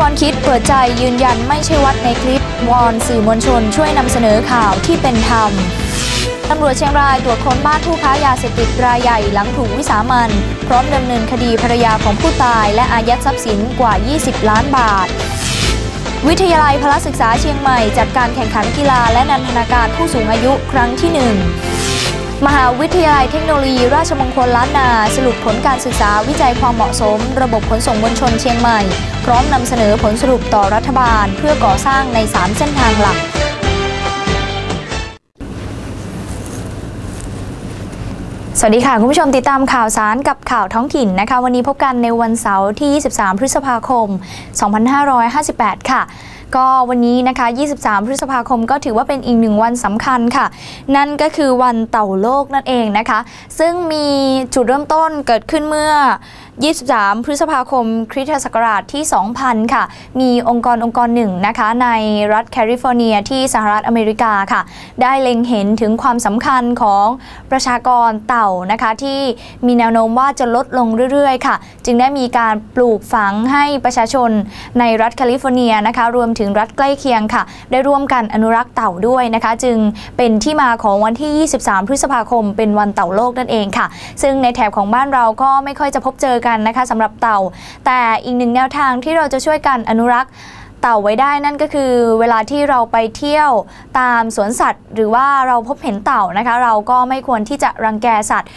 ระควรคิดเปิดใจยืนยันไม่ใช่วัดในคลิป วอนสื่อมวลชนช่วยนำเสนอข่าวที่เป็นธรรมตำรวจเชียงรายตรวจค้นบ้านผู้ค้ายาเสพติดรายใหญ่หลังถูกวิสามันพร้อมดำเนินคดีภรรยาของผู้ตาย และอายัดทรัพย์สินกว่า 20 ล้านบาท วิทยาลัยพละศึกษาเชียงใหม่ จัดการแข่งขันกีฬาและนันทนาการผู้สูงอายุครั้งที่1 มหาวิทยาลัยเทคโนโลยีราชมงคลล้านนา สรุปผลการศึกษาวิจัยความเหมาะสม ระบบขนส่งมวลชนเชียงใหม่ พร้อมนำเสนอผลสรุปต่อรัฐบาล เพื่อก่อสร้างใน 3 เส้นทางหลักสวัสดีค่ะ คุณผู้ชมติดตามข่าวสารกับข่าวท้องถิ่นนะคะ วันนี้พบกันในวันเสาร์ที่ 23 พฤษภาคม 2558 ค่ะ ก็วันนี้นะคะ 23 พฤษภาคมก็ถือว่าเป็นอีกหนึ่งวันสำคัญค่ะ นั่นก็คือวันเต่าโลกนั่นเองนะคะ ซึ่งมีจุดเริ่มต้นเกิดขึ้นเมื่อ 23 พฤษภาคมคริสตศักราชที่ 2000 ค่ะ มีองค์กรองค์กรหนึ่งนะคะ ในรัฐแคลิฟอร์เนียที่สหรัฐอเมริกาค่ะ ได้เล็งเห็นถึงความสำคัญของประชากรเต่านะคะ ที่มีแนวโน้มว่าจะลดลงเรื่อยๆ ค่ะ จึงได้มีการปลูกฝังให้ประชาชนในรัฐแคลิฟอร์เนียนะคะ รวมถึงรัฐใกล้เคียงค่ะ ได้ร่วมกันอนุรักษ์เต่าด้วยนะคะ จึงเป็นที่มาของวันที่ 23 พฤษภาคม เป็นวันเต่าโลกนั่นเองค่ะ ซึ่งในแถบของบ้านเราก็ไม่ค่อยจะพบเจอกันนะคะสำหรับเต่า แต่อีกหนึ่งแนวทางที่เราจะช่วยกันอนุรักษ์เต่าไว้ได้นั่นก็คือเวลาที่เราไปเที่ยวตามสวนสัตว์ หรือว่าเราพบเห็นเต่านะคะ เราก็ไม่ควรที่จะรังแกสัตว์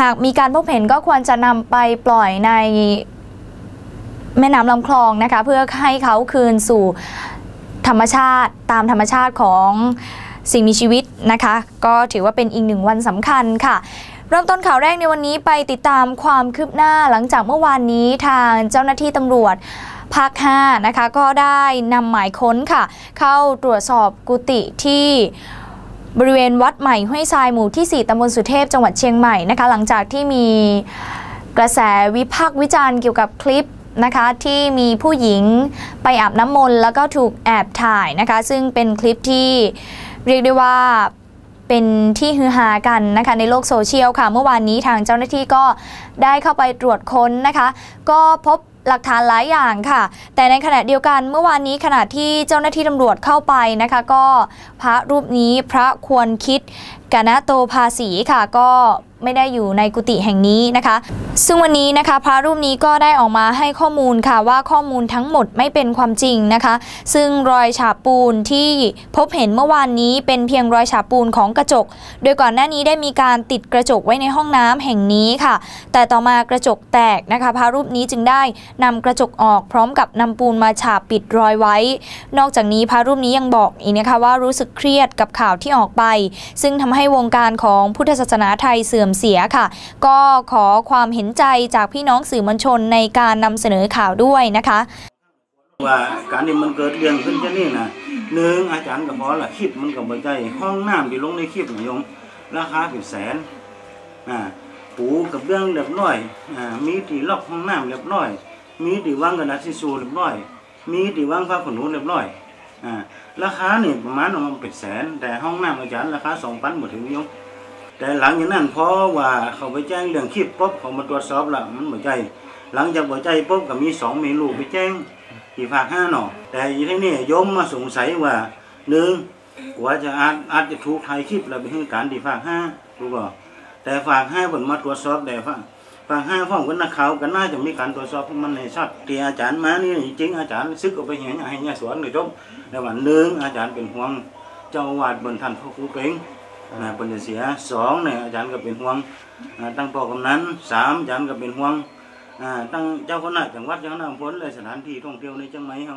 หากมีการพบเห็นก็ควรจะนำไปปล่อยในแม่น้ำลำคลองนะคะ เพื่อให้เขาคืนสู่ธรรมชาติตามธรรมชาติของ สิ่งมีชีวิตนะคะ ก็ถือว่าเป็นอีกหนึ่งวันสำคัญค่ะเริ่มต้นข่าวแรกในวันนี้ไปติดตามความคืบหน้าหลังจากเมื่อวานนี้ทางเจ้าหน้าที่ตำรวจภาค5นะคะก็ได้นำหมายค้นค่ะ เข้าตรวจสอบกุฏิที่บริเวณวัดใหม่ห้วยทรายหมู่ที่ 4ตำบลสุเทพจังหวัดเชียงใหม่นะคะ หลังจากที่มีกระแสวิพากษ์วิจารณ์เกี่ยวกับคลิป นะคะที่มีผู้หญิงไปอาบน้ำมนต์แล้วก็ถูกแอบถ่ายนะคะ ซึ่งเป็นคลิปที่เรียกได้ว่าเป็นที่ฮือฮากันนะคะในโลกโซเชียลค่ะ เมื่อวานนี้ทางเจ้าหน้าที่ก็ได้เข้าไปตรวจค้นนะคะ ก็พบหลักฐานหลายอย่างค่ะ แต่ในขณะเดียวกันเมื่อวานนี้ขณะที่เจ้าหน้าที่ตำรวจเข้าไปนะคะ ก็พระรูปนี้พระควรคิดกานะโตภาสีค่ะก็ไม่ได้อยู่ในกุฏิแห่งนี้นะคะ ซึ่งวันนี้นะคะพระรูปนี้ก็ได้ออกมาให้ข้อมูลค่ะว่าข้อมูลทั้งหมดไม่เป็นความจริงนะคะ ซึ่งรอยฉาบปูนที่พบเห็นเมื่อวานนี้เป็นเพียงรอยฉาบปูนของกระจก โดยก่อนหน้านี้ได้มีการติดกระจกไว้ในห้องน้ำแห่งนี้ค่ะ แต่ต่อมากระจกแตกนะคะพระรูปนี้จึงได้นำกระจกออกพร้อมกับนำปูนมาฉาบปิดรอยไว้ นอกจากนี้พระรูปนี้ยังบอกอีกนะคะว่ารู้สึกเครียดกับข่าวที่ออกไป ซึ่งทำให้วงการของพุทธศาสนาไทยเสื่อมเสียค่ะ ก็ขอความเห็นใจจากพี่น้องสื่อมวลชนในการนำเสนอข่าวด้วยนะคะ ว่าการที่มันเกิดเรื่องขึ้นจะนี่นะหนึ่งอาจารย์ก็พอละคลิปมันก็บ่ใจห้องน้ำที่ลงในคลิปนะยมราคาเป็นแสนอ่าปูกับเรื่องเรียบร้อยอ่ามีที่ล็อกห้องน้ำเรียบร้อย มีที่วางกระดาษทิชชู่เรียบร้อย มีที่วางผ้าขนหนูเรียบร้อย อ่าราคานี่ประมาณมันเป็นแสน แต่ห้องน้ำอาจารย์ราคาสองพันบ่ถึงยมแต่หลังจากนั้นเพราะว่าเขาไปแจ้งเรื่องคลิปปุ๊บเขามาตรวจสอบละมันบ่ใจ หลังจากบ่ใจปุ๊บก็มีสองเมนูไปแจ้งที่ภาคห้าหนอแต่อีที่นี่ยมมาสงสัยว่าหนึ่งกว่าจะอาจอาจจะถูกถ่ายคลิปแล้วไปให้การที่ภาคห้าถูกบ่แต่ภาคห้าผลมาตรวจสอบแต่ภาคภาคห้าฟ้องกันนักข่าวกันน่าจะมีการตรวจสอบมันในชัดที่อาจารย์มานี่จริงอาจารย์ซึกเอาไปเห็นให้ยสวนเลยจบ แต่ว่าหนึ่งอาจารย์เป็นห่วงเจ้าวาดบนท่านพระครูเก่งนะเป็นจะเสียสองเนี่ยอาจารย์ก็เป็นห่วงตั้งพ่อกำนันสามอาจารย์ก็เป็นห่วงตั้งเจ้าคณะจังหวัดเจ้าคณะอำเภอเลยสถานที่ท่องเที่ยวในจังไหมเขา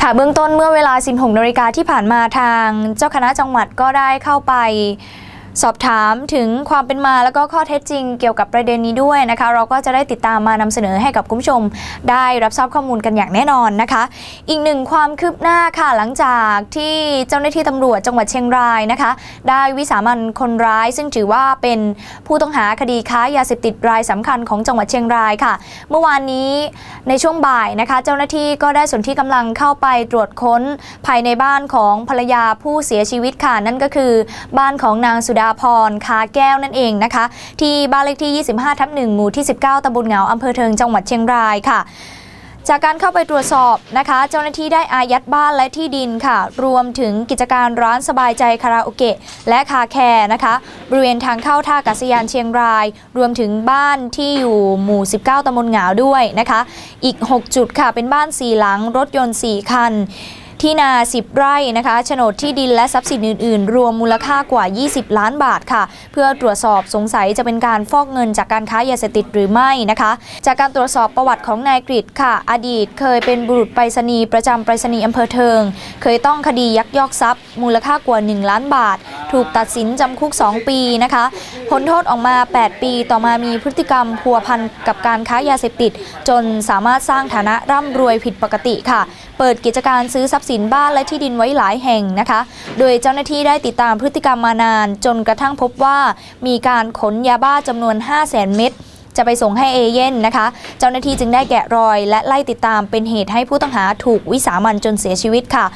ค่ะเบื้องต้นเมื่อเวลา 16นาฬิกาที่ผ่านมาทางเจ้าคณะจังหวัดก็ได้เข้าไป สอบถามถึงความเป็นมาแล้วก็ข้อเท็จจริงเกี่ยวกับประเด็นนี้ด้วยนะคะ เราก็จะได้ติดตามมานำเสนอให้กับคุณผู้ชม ได้รับทราบข้อมูลกันอย่างแน่นอนนะคะ อีกหนึ่งความคืบหน้าค่ะหลังจากที่เจ้าหน้าที่ตำรวจจังหวัดเชียงรายนะคะ ได้วิสามันคนร้าย ซึ่งถือว่าเป็นผู้ต้องหาคดีค้ายาเสพติดรายสำคัญของจังหวัดเชียงรายค่ะ เมื่อวานนี้ในช่วงบ่ายนะคะ เจ้าหน้าที่ก็ได้ส่วนที่กำลังเข้าไปตรวจค้นภายในบ้านของภรรยาผู้เสียชีวิตค่ะนั่นก็คือบ้านของนางสุดาาพรคาแก้วนั่นเองนะคะ ที่บ้านเลขที่ 25 ทับ1หมู่ที่ 19ตำบลเหงาอำเภอเทิงจังหวัดเชียงรายค่ะจากการเข้าไปตรวจสอบนะคะ เจ้าหน้าที่ได้อายัดบ้านและที่ดินค่ะ รวมถึงกิจการร้านสบายใจคาราโอเกะและคาแคร์นะคะบริเวณทางเข้าท่าอากาศยานเชียงราย รวมถึงบ้านที่อยู่หมู่ 19ตำบลเหงาด้วยนะคะ อีก 6 จุดค่ะเป็นบ้าน 4 หลังรถยนต์ 4 คัน ที่นา 10 ไร่นะคะโฉนดที่ดินและทรัพย์สินอื่น ๆ รวมมูลค่ากว่า 20 ล้านบาทค่ะ เพื่อตรวจสอบสงสัยจะเป็นการฟอกเงินจากการค้ายาเสพติดหรือไม่นะคะ จากการตรวจสอบประวัติของนายกฤษค่ะ อดีตเคยเป็นบุรุษไปรษณีย์ประจำไปรษณีย์อำเภอเทิง เคยต้องคดียักยอกทรัพย์ มูลค่ากว่า 1 ล้านบาท ถูกตัดสินจำคุก 2 ปีนะคะพ้นโทษออกมา 8 ปีต่อมามีพฤติกรรมพัวพันกับการค้ายาเสพติด จนสามารถสร้างฐานะร่ำรวยผิดปกติค่ะ เปิดกิจการซื้อทรัพย์สินบ้านและที่ดินไว้หลายแห่งนะคะ โดยเจ้าหน้าที่ได้ติดตามพฤติกรรมมานาน จนกระทั่งพบว่ามีการขนยาบ้าจำนวน 5 0 0 0 0 0 เม็ดจะไปส่งให้เอเย่นนะคะ เจ้าหน้าที่จึงได้แกะรอย และไล่ติดตามเป็นเหตุให้ผู้ต้องหาถูกวิสามันจนเสียชีวิตค่ะ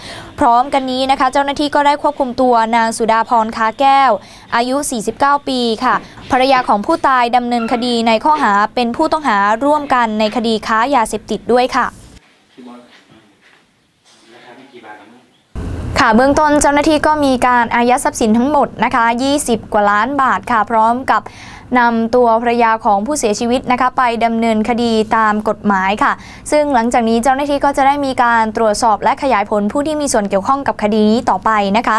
พร้อมกันนี้นะคะ เจ้าหน้าที่ก็ได้ควบคุมตัวนางสุดาพรค้าแก้ว อายุ 49 ปีค่ะภรรยาของผู้ตายดำเนินคดีในข้อหาเป็นผู้ต้องหาร่วมกันในคดีค้ายาเสพติดด้วยค่ะ ค่ะเบื้องต้นเจ้าหน้าที่ก็มีการอายัดทรัพย์สินทั้งหมดนะคะ 20 กว่าล้านบาทค่ะพร้อมกับนำตัวภรรยาของผู้เสียชีวิตนะคะไปดำเนินคดีตามกฎหมายค่ะ ซึ่งหลังจากนี้เจ้าหน้าที่ก็จะได้มีการตรวจสอบและขยายผลผู้ที่มีส่วนเกี่ยวข้องกับคดีนี้ต่อไปนะคะ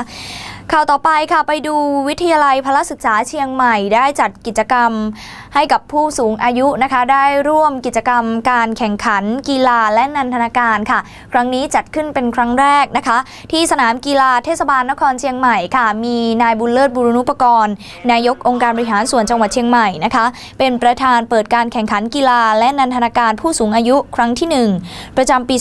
ข่าวต่อไปค่ะไปดูวิทยาลัยพละศึกษาเชียงใหม่ ได้จัดกิจกรรมให้กับผู้สูงอายุนะคะ ได้ร่วมกิจกรรมการแข่งขันกีฬาและนันทนาการค่ะ ครั้งนี้จัดขึ้นเป็นครั้งแรกนะคะ ที่สนามกีฬาเทศบาลนครเชียงใหม่ค่ะ มีนายบุญเลิศบุรณุปกรณ์ นายกองค์การบริหารส่วนจังหวัดเชียงใหม่นะคะ เป็นประธานเปิดการแข่งขันกีฬา และนันทนาการผู้สูงอายุครั้งที่ 1 ประจำปี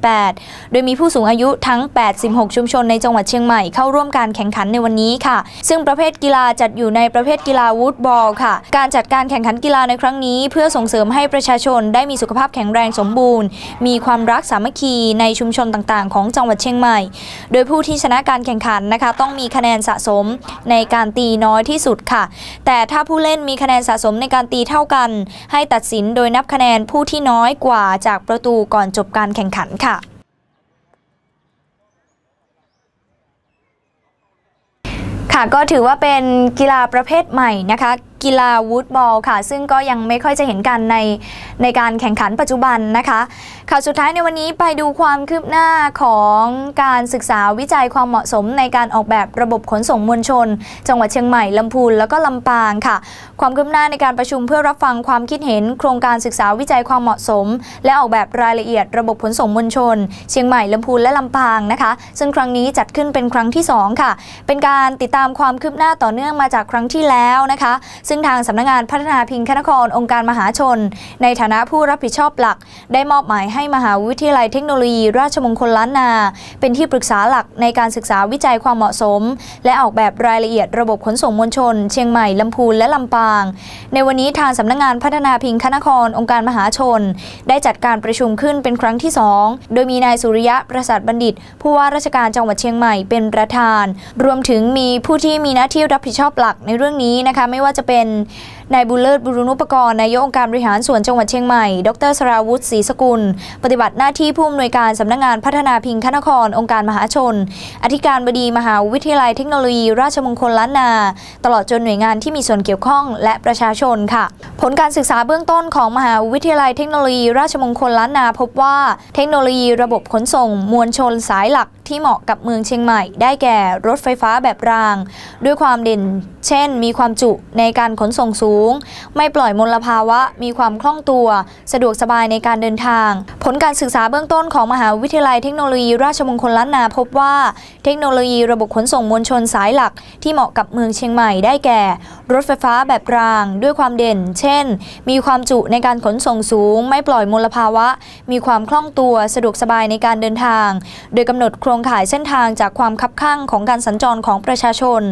2558 โดยมีผู้สูงอายุทั้ง 86 ชุมชนในจังหวัดเชียงใหม่เข้าร่วมการแข่งขันในวันนี้ค่ะ ซึ่งประเภทกีฬาจัดอยู่ในประเภทกีฬาวูดบอลค่ะ การจัดการแข่งขันกีฬาในครั้งนี้ เพื่อส่งเสริมให้ประชาชนได้มีสุขภาพแข็งแรงสมบูรณ์ มีความรักสามัคคีในชุมชนต่างๆ ของจังหวัดเชียงใหม่ โดยผู้ที่ชนะการแข่งขันนะคะ ต้องมีคะแนนสะสมในการตีน้อยที่สุดค่ะ แต่ถ้าผู้เล่นมีคะแนนสะสมในการตีเท่ากัน ให้ตัดสินโดยนับคะแนนผู้ที่น้อยกว่าจากประตูก่อนจบการแข่งขันค่ะ ค่ะก็ถือว่าเป็นกีฬาประเภทใหม่นะคะ กีฬาวูดบอลค่ะ ซึ่งก็ยังไม่ค่อยจะเห็นกันในในการแข่งขันปัจจุบันนะคะ ข่าวสุดท้ายในวันนี้ไปดูความคืบหน้าของการศึกษาวิจัยความเหมาะสมในการออกแบบระบบขนส่งมวลชน จังหวัดเชียงใหม่ลำพูนแล้วก็ลำปางค่ะ ความคืบหน้าในการประชุมเพื่อรับฟังความคิดเห็น โครงการศึกษาวิจัยความเหมาะสม และออกแบบรายละเอียดระบบขนส่งมวลชน เชียงใหม่ลำพูนและลำปางนะคะ ซึ่งครั้งนี้จัดขึ้นเป็นครั้งที่สองค่ะ เป็นการติดตามความคืบหน้าต่อเนื่องมาจากครั้งที่แล้วนะคะซึ่งทางสำนักงานพัฒนาพิงค์นครองค์การมหาชน ในฐานะผู้รับผิดชอบหลัก ได้มอบหมายให้มหาวิทยาลัยเทคโนโลยี ราชมงคลล้านนา เป็นที่ปรึกษาหลักในการศึกษาวิจัยความเหมาะสม และออกแบบรายละเอียดระบบขนส่งมวลชน เชียงใหม่ลำพูนและลำปาง ในวันนี้ทางสำนักงานพัฒนาพิงค์นครองค์การมหาชน ได้จัดการประชุมขึ้นเป็นครั้งที่ 2 โดยมีนายสุริยะประสาทบัณฑิต ผู้ว่าราชการจังหวัดเชียงใหม่เป็นประธาน รวมถึงมีผู้ที่มีหน้าที่รับผิดชอบหลักในเรื่องนี้นะคะไม่ว่าจะเป็นน นายบุญเลิศบุรุณุปกรณ์นายกองค์การบริหารส่วนจังหวัดเชียงใหม่ ดรสราวุฒิศรีสกุล ปฏิบัติหน้าที่ผู้อำนวยการสำนักงานพัฒนาพิงคนคร องค์การมหาชน อธิการบดีมหาวิทยาลัยเทคโนโลยี ราชมงคลล้านนา ตลอดจนหน่วยงานที่มีส่วนเกี่ยวข้องและประชาชนค่ะ ผลการศึกษาเบื้องต้นของมหาวิทยาลัยเทคโนโลยี ราชมงคลล้านนา พบว่าเทคโนโลยีระบบขนส่ง มวลชนสายหลักที่เหมาะกับเมืองเชียงใหม่ ได้แก่รถไฟฟ้าแบบราง ด้วยความเด่น เช่น มีความจุในการขนส่งสูงไม่ปล่อยมลภาวะ มีความคล่องตัว สะดวกสบายในการเดินทาง ผลการศึกษาเบื้องต้นของมหาวิทยาลัยเทคโนโลยีราชมงคลล้านนาพบว่า เทคโนโลยีระบบขนส่งมวลชนสายหลัก ที่เหมาะกับเมืองเชียงใหม่ได้แก่ รถไฟฟ้าแบบราง ด้วยความเด่น เช่น มีความจุในการขนส่งสูง ไม่ปล่อยมลภาวะ มีความคล่องตัว สะดวกสบายในการเดินทาง โดยกำหนดโครงข่ายเส้นทางจากความคับข้างของการสัญจรของประชาชน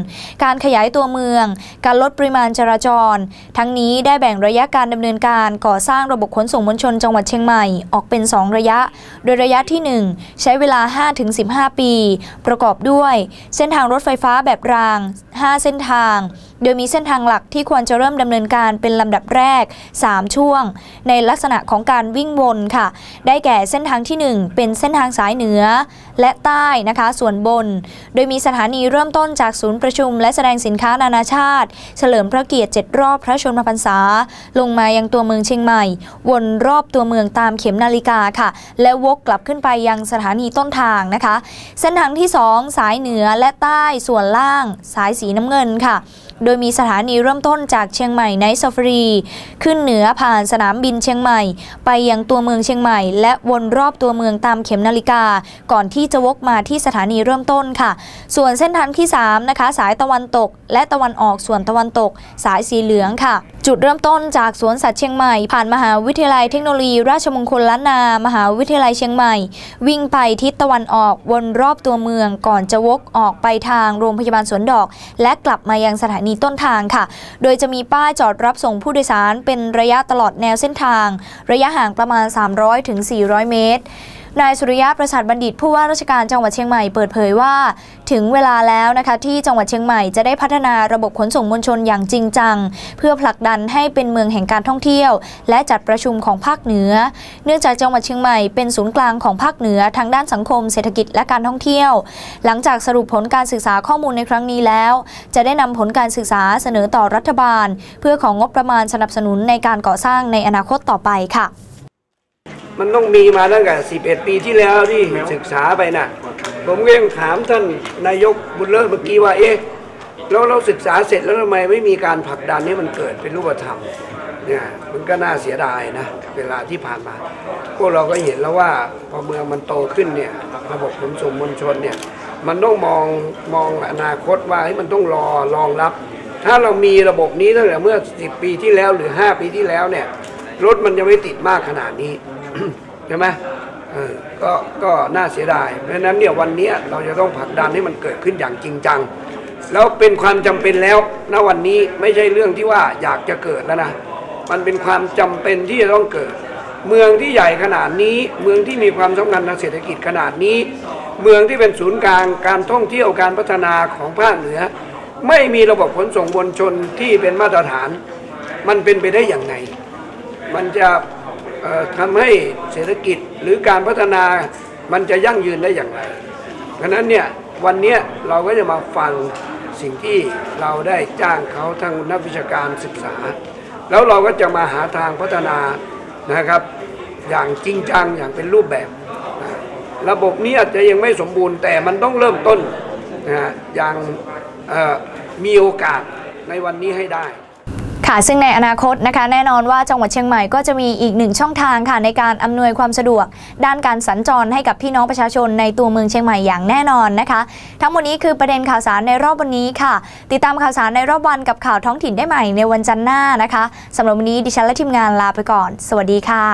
การขยายตัวเมือง การลดปริมาณจราจรทั้งนี้ได้แบ่งระยะการดำเนินการก่อสร้างระบบขนส่งมวลชนจังหวัดเชียงใหม่ออกเป็น 2 ระยะ โดยระยะที่ 1 ใช้เวลา 5-15 ปี ประกอบด้วย เส้นทางรถไฟฟ้าแบบราง 5 เส้นทางโดยมีเส้นทางหลักที่ควรจะเริ่มดำเนินการเป็นลำดับแรก 3 ช่วง ในลักษณะของการวิ่งวนค่ะ ได้แก่เส้นทางที่ 1 เป็นเส้นทางสายเหนือ และใต้นะคะ ส่วนบน โดยมีสถานีเริ่มต้นจากศูนย์ประชุม และแสดงสินค้านานาชาติ เฉลิมพระเกียรติ 7 รอบพระชนมพรรษา ลงมายังตัวเมืองเชียงใหม่ วนรอบตัวเมืองตามเข็มนาฬิกาค่ะ และวกกลับขึ้นไปยังสถานีต้นทางนะคะ เส้นทางที่ 2 สายเหนือและใต้ส่วนล่าง สายสีน้ำเงินค่ะ โดยมีสถานีเริ่มต้นจากเชียงใหม่ไนท์ซ a ฟ a รี ขึ้นเหนือผ่านสนามบินเชียงใหม่ ไปยังตัวเมืองเชียงใหม่ และวนรอบตัวเมืองตามเข็มนาฬิกา ก่อนที่จะวกมาที่สถานีเริ่มต้นค่ะ ส่วนเส้นทางที่ 3 นะคะ สายตะวันตก และตะวันออกส่วนตะวันตก สายสีเหลืองค่ะ จุดเริ่มต้นจากสวนสัตว์เชียงใหม่ ผ่านมหาวิทยาลัยเทคโนโลยี ราชมงคลล้านนา มหาวิทยาลัยเชียงใหม่ วิ่งไปทิศตะวันออกวนรอบตัวเมือง ก่อนจะวกออกไปทางโรงพยาบาลสวนดอก และกลับมายังสถานีต้นทางค่ะ โดยจะมีป้ายจอดรับส่งผู้โดยสารเป็นระยะตลอดแนวเส้นทาง ระยะห่างประมาณ 300-400ถึง400เมตร นายสุริยะประสาทบัณฑิตผู้ว่าราชการจังหวัดเชียงใหม่เปิดเผยว่า ถึงเวลาแล้วนะคะที่จังหวัดเชียงใหม่จะได้พัฒนาระบบขนส่งมวลชนอย่างจริงจัง เพื่อผลักดันให้เป็นเมืองแห่งการท่องเที่ยว และจัดประชุมของภาคเหนือ เนื่องจากจังหวัดเชียงใหม่เป็นศูนย์กลางของภาคเหนือทางด้านสังคม เศรษฐกิจและการท่องเที่ยว หลังจากสรุปผลการศึกษาข้อมูลในครั้งนี้แล้ว จะได้นำผลการศึกษาเสนอต่อรัฐบาล เพื่อของงบประมาณสนับสนุนในการก่อสร้างในอนาคตต่อไปค่ะ มันต้องมีมาตั้งแต่11 ปีที่แล้วที่ศึกษาไปน่ะ ผมก็ยังถามท่านนายกบุญเลิศเมื่อกี้ว่าเอ๊ะแล้วเราศึกษาเสร็จแล้วทำไมไม่มีการผลักดันให้มันเกิดเป็นรูปธรรมเนี่ยมันก็น่าเสียดายนะเวลาที่ผ่านมา พวกเราก็เห็นแล้วว่าพอเมืองมันโตขึ้นเนี่ยระบบขนส่งมวลชนเนี่ยมันต้องมองมองอนาคตว่าให้มันต้องรอรองรับ ถ้าเรามีระบบนี้ตั้งแต่เมื่อ 10 ปีที่แล้วหรือ 5 ปีที่แล้วเนี่ยรถมันจะไม่ติดมากขนาดนี้ ใช่ไหมก็ก็น่าเสียดาย เพราะฉะนั้นเนี่ยวันนี้เราจะต้องผลักดันให้มันเกิดขึ้นอย่างจริงจัง แล้วเป็นความจำเป็นแล้วณวันนี้ไม่ใช่เรื่องที่ว่าอยากจะเกิดแล้วนะ มันเป็นความจำเป็นที่จะต้องเกิด เมืองที่ใหญ่ขนาดนี้ เมืองที่มีความสำคัญทางเศรษฐกิจขนาดนี้ เมืองที่เป็นศูนย์กลางการท่องเที่ยวการพัฒนาของภาคเหนือ ไม่มีระบบขนส่งมวลชนที่เป็นมาตรฐาน มันเป็นไปได้อย่างไง มันจะ ทำให้เศรษฐกิจหรือการพัฒนามันจะยั่งยืนได้อย่างไรดังนั้นเนี่ยวันนี้เราก็จะมาฟังสิ่งที่เราได้จ้างเขาทั้งนักวิชาการศึกษา แล้วเราก็จะมาหาทางพัฒนานะครับ อย่างจริงจังอย่างเป็นรูปแบบนะระบบนี้อาจจะยังไม่สมบูรณ์แต่มันต้องเริ่มต้นนะอย่างมีโอกาสในวันนี้ให้ได้ ค่ะซึ่งในอนาคตนะคะแน่นอนว่าจังหวัดเชียงใหม่ก็จะมีอีกหนึ่งช่องทางค่ะในการอำนวยความสะดวก ด้านการสัญจรให้กับพี่น้องประชาชนในตัวเมืองเชียงใหม่อย่างแน่นอนนะคะ ทั้งหมดนี้คือประเด็นข่าวสารในรอบวันนี้ค่ะ ติดตามข่าวสารในรอบวันกับข่าวท้องถิ่นได้ใหม่ในวันจันทร์หน้านะคะสำหรับวันนี้ดิฉันและทีมงานลาไปก่อน สวัสดีค่ะ